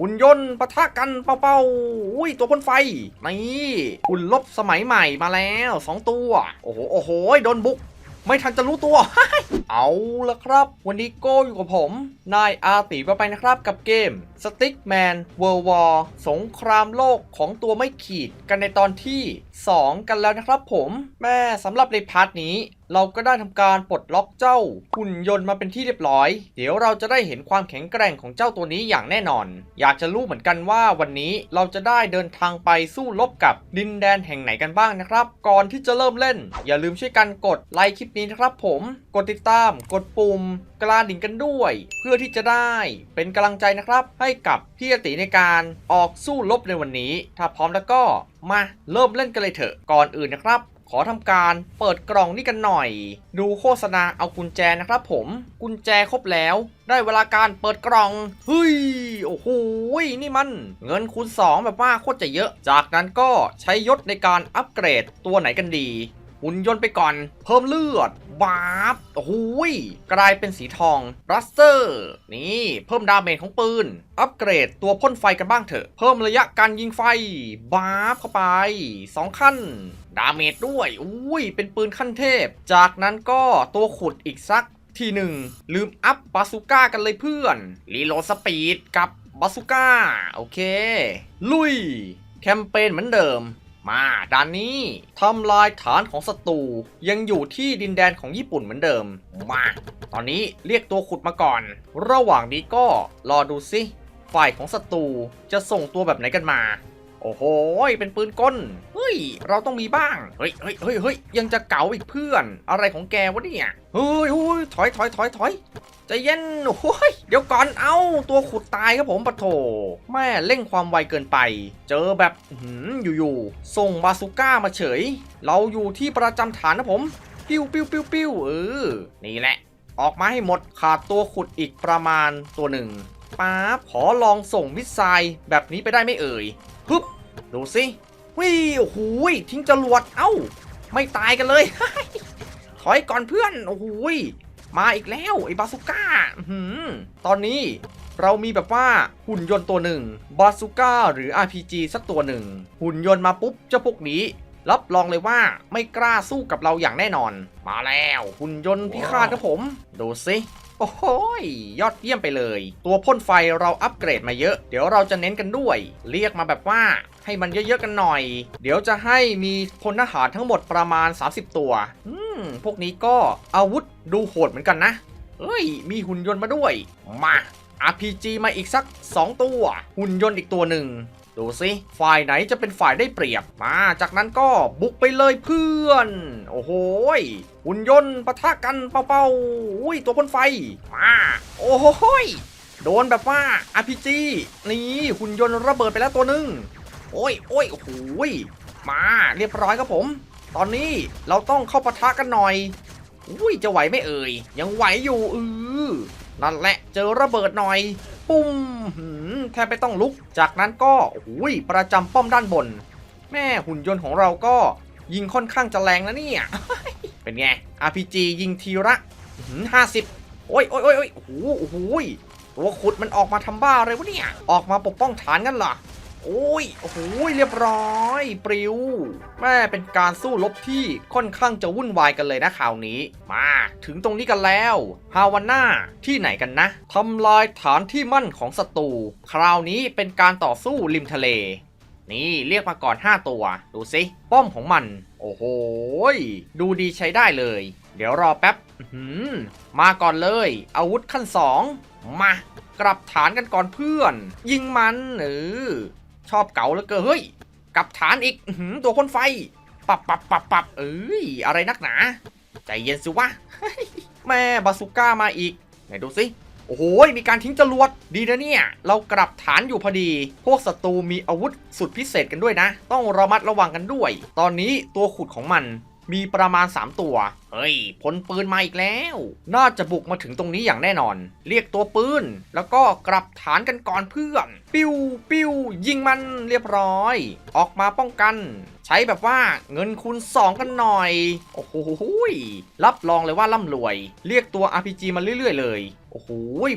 หุ่นยนต์ปะทะกันเป่าๆอุ้ยตัวพ่นไฟ นี่หุ่นลบสมัยใหม่มาแล้วสองตัว โอ้โห โอ้โห โดนบุก ไม่ทันจะรู้ตัว เอาละครับ วันนี้โก้อยู่กับผม นายอาตีไปนะครับกับเกม Stickman World War สงครามโลกของตัวไม่ขีดกันในตอนที่ 2 กันแล้วนะครับผมแม่สำหรับในพาร์ทนี้ เราก็ได้ทำการปลดล็อกเจ้าหุ่นยนต์มาเป็นที่เรียบร้อย เดี๋ยวเราจะได้เห็นความแข็งแกร่งของเจ้าตัวนี้อย่างแน่นอน อยากจะรู้เหมือนกันว่าวันนี้เราจะได้เดินทางไปสู้รบกับดินแดนแห่งไหนกันบ้างนะครับ ก่อนที่จะเริ่มเล่น อย่าลืมช่วยกันกดไลค์คลิปนี้นะครับผมกดติดตาม กดปุ่มกระดิ่งกันด้วย เพื่อที่จะได้เป็นกำลังใจนะครับให้ให้กับพี่อติในการออกสู้รบในวันนี้ ถ้าพร้อมแล้วก็มาเริ่มเล่นกันเลยเถอะ ก่อนอื่นนะครับ ขอทำการเปิดกล่องนี่กันหน่อย ดูโฆษณาเอากุญแจนะครับผม กุญแจครบแล้ว ได้เวลาการเปิดกล่อง เฮ้ย โอ้โห นี่มัน เงินคูณ 2 แบบว่าโคตรจะเยอะ จากนั้นก็ใช้ยศในการอัปเกรดตัวไหนกันดี หุ่นยนต์ไปก่อน เพิ่มเลือดบาบโอ้โหยกลายเป็นสีทองรัสเตอร์ นี่ เพิ่มดาเมจของปืน อัปเกรดตัวพ่นไฟกันบ้างเถอะ เพิ่มระยะการยิงไฟบาบเข้าไป 2 ขั้น ดาเมจด้วย อุ้ย เป็นปืนขั้นเทพ จากนั้นก็ตัวขุดอีกสักทีหนึ่งลืมอัพบาซูก้ากันเลยเพื่อน รีโหลดสปีดกับบาซูก้า โอเค ลุย แคมเปญเหมือนเดิม มาด้านนี้ทำลายฐานของศัตรูยังอยู่ที่ดินแดนของญี่ปุ่นเหมือนเดิม มา ตอนนี้เรียกตัวขุดมาก่อน ระหว่างนี้ก็รอดูสิฝ่ายของศัตรูจะส่งตัวแบบไหนกันมา โอ้โห เป็นปืนกล เฮ้ย เราต้องมีบ้าง เฮ้ยเฮ้ยเฮ้ยเฮ้ยยังจะเก๋าอีกเพื่อน อะไรของแกวะเนี่ย เฮ้ยเฮ้ยถอยถอยถอยถอย ใจเย็นโอ้ยเดี๋ยวก่อนเอ้าตัวขุดตายครับผมปะโถ แม่เร่งความไวเกินไป เจอแบบหืมอยู่ๆส่งบาซูก้ามาเฉย เราอยู่ที่ประจำฐานนะผมปิ้วปิ้วปิ้วปิ้วเออนี่แหละ ออกมาให้หมดขาดตัวขุดอีกประมาณตัวหนึ่งป๊าบขอลองส่งมิสไซล์แบบนี้ไปได้ไหม่เอ่ยปึ๊บดูสิวิโอ้โหยทิ้งจรวดเอ้า ไม่ตายกันเลย ถอยก่อนเพื่อนโอ้โหย มาอีกแล้วไอ้บาซูก้าหือตอนนี้เรามีแบบว่าหุ่นยนต์ตัวหนึ่งบาซูก้าหรือ RPG สักตัวหนึ่ง หุ่นยนต์มาปุ๊บเจ้าพวกนี้ รับรองเลยว่าไม่กล้าสู้กับเราอย่างแน่นอน มาแล้วหุ่นยนต์พิฆาตครับผม ดูสิ โอ้โหยยอดเยี่ยมไปเลย ตัวพ่นไฟเราอัปเกรดมาเยอะ เดี๋ยวเราจะเน้นกันด้วย เรียกมาแบบว่าให้มันเยอะๆกันหน่อย เดี๋ยวจะให้มีพลทหารทั้งหมดประมาณ 30 ตัว อืม พวกนี้ก็อาวุธดูโหดเหมือนกันนะ เอ้ย มีหุ่นยนต์มาด้วย มา RPG มาอีกสัก 2 ตัว หุ่นยนต์อีกตัวหนึ่ง ดูสิฝ่ายไหนจะเป็นฝ่ายได้เปรียบมา จากนั้นก็บุกไปเลยเพื่อน โอ้โหหุ่นยนต์ปะทะกันเป่าๆอุ้ยตัวพ่นไฟมาโอ้โหโดนแบบว่า RPG นี่หุ่นยนต์ระเบิดไปแล้วตัวหนึ่งโอ้ยโอ้ยโอ้โหยมาเรียบร้อยครับผม ตอนนี้เราต้องเข้าปะทะกันหน่อยอุ้ยจะไหวไม่เอ่ยยังไหวอยู่อือนั่นแหละเจอระเบิดหน่อย ปุ้มหืม แทบไม่ต้องลุก จากนั้นก็อุ้ยประจำป้อมด้านบน แม่หุ่นยนต์ของเราก็ยิงค่อนข้างจะแรงนะเนี่ย เป็นไง RPG ยิงทีละห้าสิบโอ้ยโอ้ยโอ้ยโอ้ยโอ้โหโอ้โหตัวขุดมันออกมาทำบ้าอะไรวะเนี่ย ออกมาปกป้องฐานกันเหรอ โอ้ย โอ้โห เรียบร้อยปลิว แม่เป็นการสู้รบที่ค่อนข้างจะวุ่นวายกันเลยนะข่าวนี้ มาถึงตรงนี้กันแล้ว ฮาวาน่าที่ไหนกันนะทำลายฐานที่มั่นของศัตรู คราวนี้เป็นการต่อสู้ริมทะเล นี่เรียกมาก่อน 5 ตัว ดูสิ ป้อมของมัน โอ้โห ดูดีใช้ได้เลย เดี๋ยวรอแป๊บมาก่อนเลย อาวุธขั้น 2 มากลับฐานกันก่อนเพื่อน ยิงมันเออ ชอบเก๋าแล้วเกินเฮ้ยกลับฐานอีกหืตัวพ่นไฟ ปับปับปับปับเอ้ยอะไรนักหนา ใจเย็นสิวะแม่บาสุก้ามาอีก ไหนดูสิโอ้โห มีการทิ้งจรวด ดีนะเนี่ย เรากลับฐานอยู่พอดี พวกศัตรูมีอาวุธสุดพิเศษกันด้วยนะ ต้องระมัดระวังกันด้วย ตอนนี้ตัวขุดของมัน มีประมาณ 3 ตัว เฮ้ยพลปืนมาอีกแล้ว น่าจะบุกมาถึงตรงนี้อย่างแน่นอน เรียกตัวปืน แล้วก็กลับฐานกันก่อนเพื่อน ปิ้วปิ้วยิงมันเรียบร้อย ออกมาป้องกัน ใช้แบบว่าเงินคูณ2 กันหน่อย โอ้โหยรับรองเลยว่าร่ำรวย เรียกตัว RPG มาเรื่อย ๆ เลยโอ้โห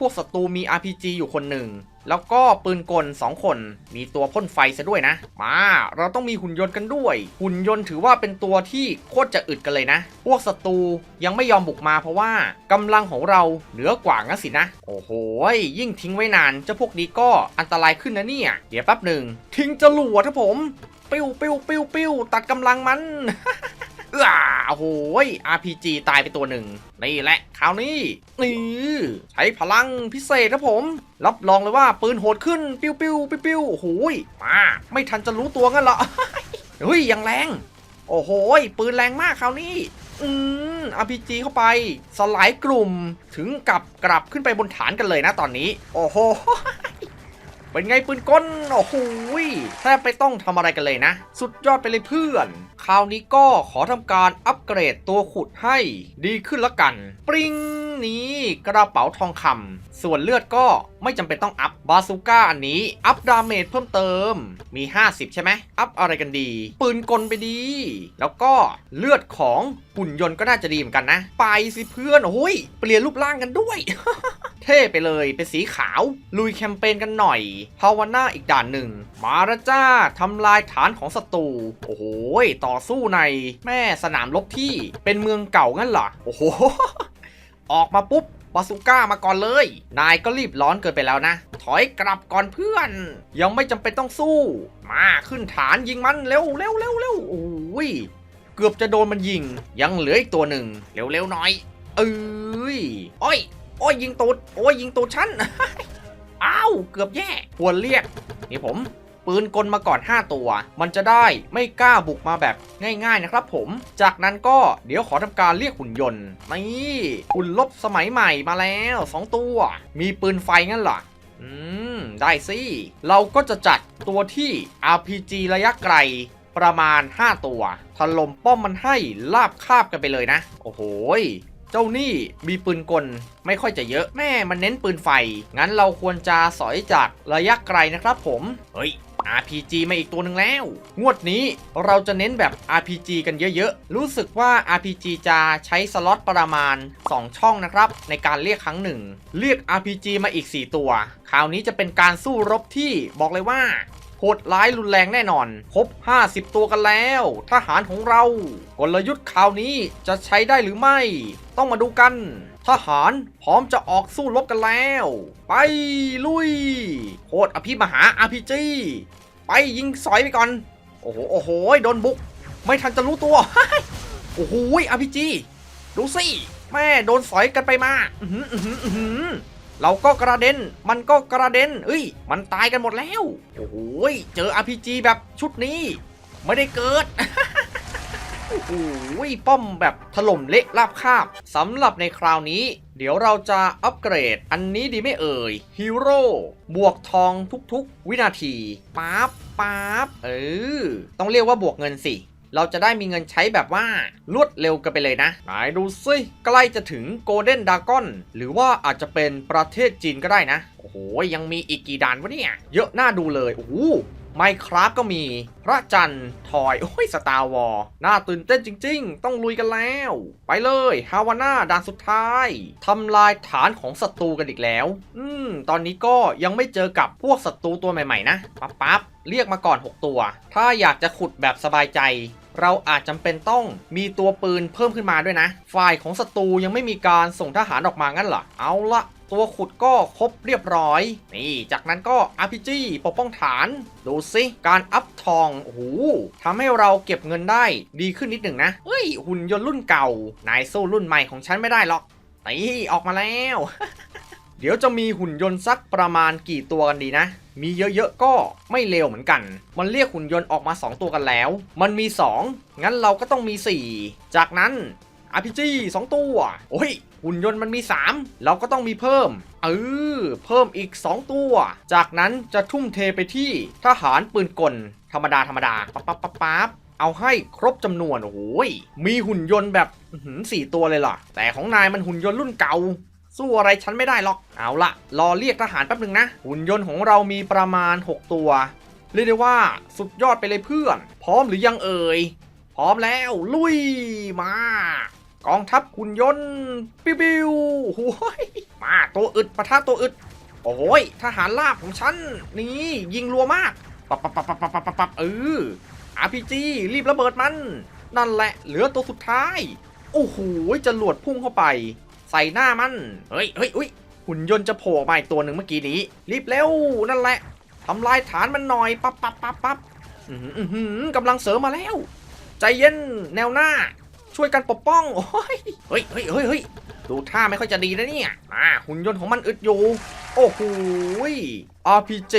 พวกศัตรูมี RPG อยู่คนหนึ่ง แล้วก็ปืนกล 2 คน มีตัวพ่นไฟซะด้วยนะ มา เราต้องมีหุ่นยนต์กันด้วย หุ่นยนต์ถือว่าเป็นตัวที่โคตรจะอึดกันเลยนะ พวกศัตรูยังไม่ยอมบุกมาเพราะว่ากำลังของเราเหนือกว่างั้นสินะ โอ้โห ยิ่งทิ้งไว้นานเจ้าพวกนี้ก็อันตรายขึ้นนะเนี่ย เดี๋ยวแป๊บหนึ่งทิ้งจรวดครับผม ปิ้วปิ้วปิ้วปิ้วตัดกำลังมัน เอ้าโอ้โหย RPG ตายไปตัวหนึ่งนี่แหละคราวนี้นี่ใช้พลังพิเศษนะผม รับรองเลยว่าปืนโหดขึ้น ปิ้วปิ้วปิ้วปิ้วโอ้โหยมาไม่ทันจะรู้ตัวงั้นหรอเฮ้ยยังแรง โอ้โหยปืนแรงมากคราวนี้อืม RPG เข้าไป สลายกลุ่มถึงกับกลับขึ้นไปบนฐานกันเลยนะตอนนี้ โอ้โห เป็นไงปืนก้นโอ้โหแทบไม่ต้องทำอะไรกันเลยนะ สุดยอดไปเลยเพื่อน คราวนี้ก็ขอทำการอัปเกรดตัวขุดให้ดีขึ้นละกัน ปริง นี้กระเป๋าทองคำ ส่วนเลือดก็ไม่จำเป็นต้องอัพ บาซูก้าอันนี้ อัพดาเมจเพิ่มเติม มี 50 ใช่ไหม อัพอะไรกันดี ปืนกลไปดี แล้วก็เลือดของหุ่นยนต์ก็น่าจะดีเหมือนกันนะ ไปสิเพื่อน โอ้ย เปลี่ยนรูปร่างกันด้วย เท่ไปเลย เป็นสีขาว ลุยแคมเปญกันหน่อย ภาวนาอีกด่านหนึ่ง มาละจ้าทำลายฐานของศัตรู โอ้โห ต่อสู้ในแม่สนามรบที่เป็นเมืองเก่างั้นเหรอ โอ้โห ออกมาปุ๊บบาซูก้ามาก่อนเลย นายก็รีบร้อนเกินไปแล้วนะ ถอยกลับก่อนเพื่อน ยังไม่จำเป็นต้องสู้ มาขึ้นฐานยิงมันเร็วเร็วเร็วเร็วโอ้ยเกือบจะโดนมันยิง ยังเหลืออีกตัวหนึ่งเร็วๆหน่อย เอ้ยโอ้ยโอ้ยยิงตูดโอ้ยยิงตูดฉันอ้าวเกือบแย่ควรเรียกนี่ผม ปืนกลมาก่อน 5 ตัว มันจะได้ไม่กล้าบุกมาแบบง่าย ๆนะครับผม จากนั้นก็เดี๋ยวขอทำการเรียกหุ่นยนต์นี่หุ่นลบสมัยใหม่มาแล้ว 2 ตัว มีปืนไฟงั้นเหรออืม ได้สิ เราก็จะจัดตัวที่ RPG ระยะไกลประมาณ 5 ตัว ถล่มป้อมมันให้ลาบคาบกันไปเลยนะ โอ้โหเจ้านี่มีปืนกลไม่ค่อยจะเยอะแม่มันเน้นปืนไฟ งั้นเราควรจะสอยจากระยะไกลนะครับผม เฮ้ย RPG มาอีกตัวหนึ่งแล้ว งวดนี้เราจะเน้นแบบ RPG กันเยอะๆ รู้สึกว่า RPG จะใช้สล็อตประมาณ 2 ช่องนะครับ ในการเรียกครั้งหนึ่ง เรียก RPG มาอีก 4 ตัว คราวนี้จะเป็นการสู้รบที่บอกเลยว่า หดร้ายรุนแรงแน่นอน ครบ 50 ตัวกันแล้ว ทหารของเรา กลยุทธ์คราวนี้จะใช้ได้หรือไม่ ต้องมาดูกัน ทหารพร้อมจะออกสู้รบกันแล้ว ไปลุยโคตรอภิมหา RPG ไปยิงสอยไปก่อน โอ้โห โอ้โห โดนบุก ไม่ทันจะรู้ตัว โอ้โห RPG ดูสิ แม่โดนสอยกันไปมา อือหืออือหือ เราก็กระเด็น มันก็กระเด็นเอ้ย มันตายกันหมดแล้ว โอ้โหยเจอ RPG แบบชุดนี้ ไม่ได้เกิด โอ้โหยป้อมแบบถล่มเละราบคาบสำหรับในคราวนี้ เดี๋ยวเราจะอัปเกรด อันนี้ดีไม่เอ่ยฮีโร่บวกทองทุกๆ วินาที ป๊าบป๊าบเออ ต้องเรียกว่าบวกเงินสิ เราจะได้มีเงินใช้แบบว่ารวดเร็วกันไปเลยนะไหนดูสิใกล้จะถึงโกลเด้นดากอนหรือว่าอาจจะเป็นประเทศจีนก็ได้นะ โอ้โห ยังมีอีกกี่ด่านวะเนี่ย เยอะน่าดูเลย โอ้โหไมครับก็มี พระจันทร์ทอย โอ้ยสตาร์วอลน่าตื่นเต้นจริง ๆ ต้องลุยกันแล้ว ไปเลยฮาวาน่าด่านสุดท้ายทำลายฐานของศัตรูกันอีกแล้ว อืม ตอนนี้ก็ยังไม่เจอกับพวกศัตรูตัวใหม่ ๆ นะ ปั๊บปั๊บเรียกมาก่อน 6 ตัว ถ้าอยากจะขุดแบบสบายใจ เราอาจจำเป็นต้องมีตัวปืนเพิ่มขึ้นมาด้วยนะ ฝ่ายของศัตรูยังไม่มีการส่งทหารออกมางั้นเหรอ เอาละตัวขุดก็ครบเรียบร้อย นี่ จากนั้นก็ RPG ปกป้องฐาน ดูสิการอัพทอง โอ้โหทำให้เราเก็บเงินได้ดีขึ้นนิดหนึ่งนะ เฮ้ย หุ่นยนต์รุ่นเก่า นายสู้รุ่นใหม่ของฉันไม่ได้หรอก นี่ ออกมาแล้ว เดี๋ยวจะมีหุ่นยนต์สักประมาณกี่ตัวกันดีนะ มีเยอะๆก็ไม่เลวเหมือนกัน มันเรียกหุ่นยนต์ออกมา 2 ตัวกันแล้ว มันมี 2 งั้นเราก็ต้องมี 4 จากนั้น RPG 2 ตัว โอ้ย หุ่นยนต์มันมี 3 เราก็ต้องมีเพิ่ม เออ เพิ่มอีก 2 ตัว จากนั้นจะทุ่มเทไปที่ทหารปืนกล ธรรมดาธรรมดาปั๊บปั๊บปั๊บปั๊บเอาให้ครบจำนวน โอ้ยมีหุ่นยนต์แบบสี่ตัวเลยล่ะ แต่ของนายมันหุ่นยนต์รุ่นเก่า สู้อะไรฉันไม่ได้หรอก เอาละรอเรียกทหารแป๊บหนึ่งนะ หุ่นยนต์ของเรามีประมาณ 6 ตัว เรียกได้ว่าสุดยอดไปเลยเพื่อน พร้อมหรือยังเอ่ย พร้อมแล้วลุยมา กองทัพหุ่นยนต์ปิ้วปิ้วโอ้ยมาตัวอึดปะทะตัวอึด โอ้ยทหารลาบของฉัน นี่ยิงรัวมาก ปับปับปับปับปับปับปับเอออาพีจีรีบระเบิดมัน นั่นแหละเหลือตัวสุดท้าย โอ้โหจะหลวดพุ่งเข้าไป ใส่หน้ามัน เฮ้ยเฮ้ยอุ้ยหุ่นยนต์จะโผล่มาอีกตัวหนึ่งเมื่อกี้นี้ รีบเร็วนั่นแหละทำลายฐานมันหน่อยปั๊บปั๊บปั๊บปั๊บกำลังเสริมมาแล้ว ใจเย็นแนวหน้า ช่วยกันปกป้องโอ้ยเฮ้ยเฮ้ยเฮ้ยเฮ้ยดูท่าไม่ค่อยจะดีนะเนี่ยอ่าหุ่นยนต์ของมันอึดอยู่โอ้โหย RPG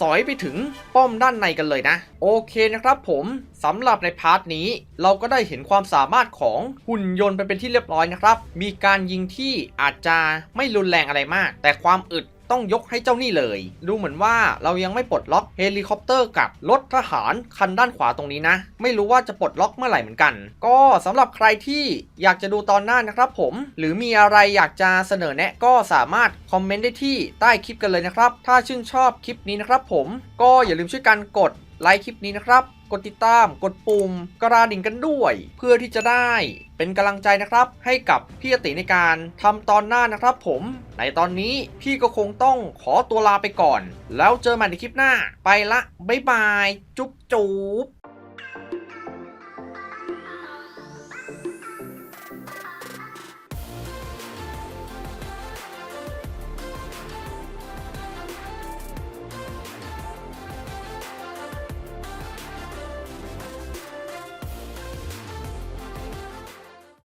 สอยไปถึงป้อมด้านในกันเลยนะ โอเคนะครับผมสำหรับในพาร์ทนี้ เราก็ได้เห็นความสามารถของหุ่นยนต์ไปเป็นที่เรียบร้อยนะครับ มีการยิงที่อาจจะไม่รุนแรงอะไรมาก แต่ความอึด ต้องยกให้เจ้านี่เลย ดูเหมือนว่าเรายังไม่ปลดล็อกเฮลิคอปเตอร์กับรถทหารคันด้านขวาตรงนี้นะ ไม่รู้ว่าจะปลดล็อกเมื่อไหร่เหมือนกัน ก็สำหรับใครที่อยากจะดูตอนหน้านะครับผม หรือมีอะไรอยากจะเสนอแนะก็สามารถคอมเมนต์ได้ที่ใต้คลิปกันเลยนะครับ ถ้าชื่นชอบคลิปนี้นะครับผมก็อย่าลืมช่วยกันกด ไลค์คลิปนี้นะครับ กดติดตาม กดปุ่มกระดิ่งกันด้วย เพื่อที่จะได้เป็นกำลังใจนะครับ ให้กับพี่อติในการทำตอนหน้านะครับผม ในตอนนี้พี่ก็คงต้องขอตัวลาไปก่อน แล้วเจอกันใหม่ในคลิปหน้า ไปละบ๊ายบาย จุ๊บจุ๊บ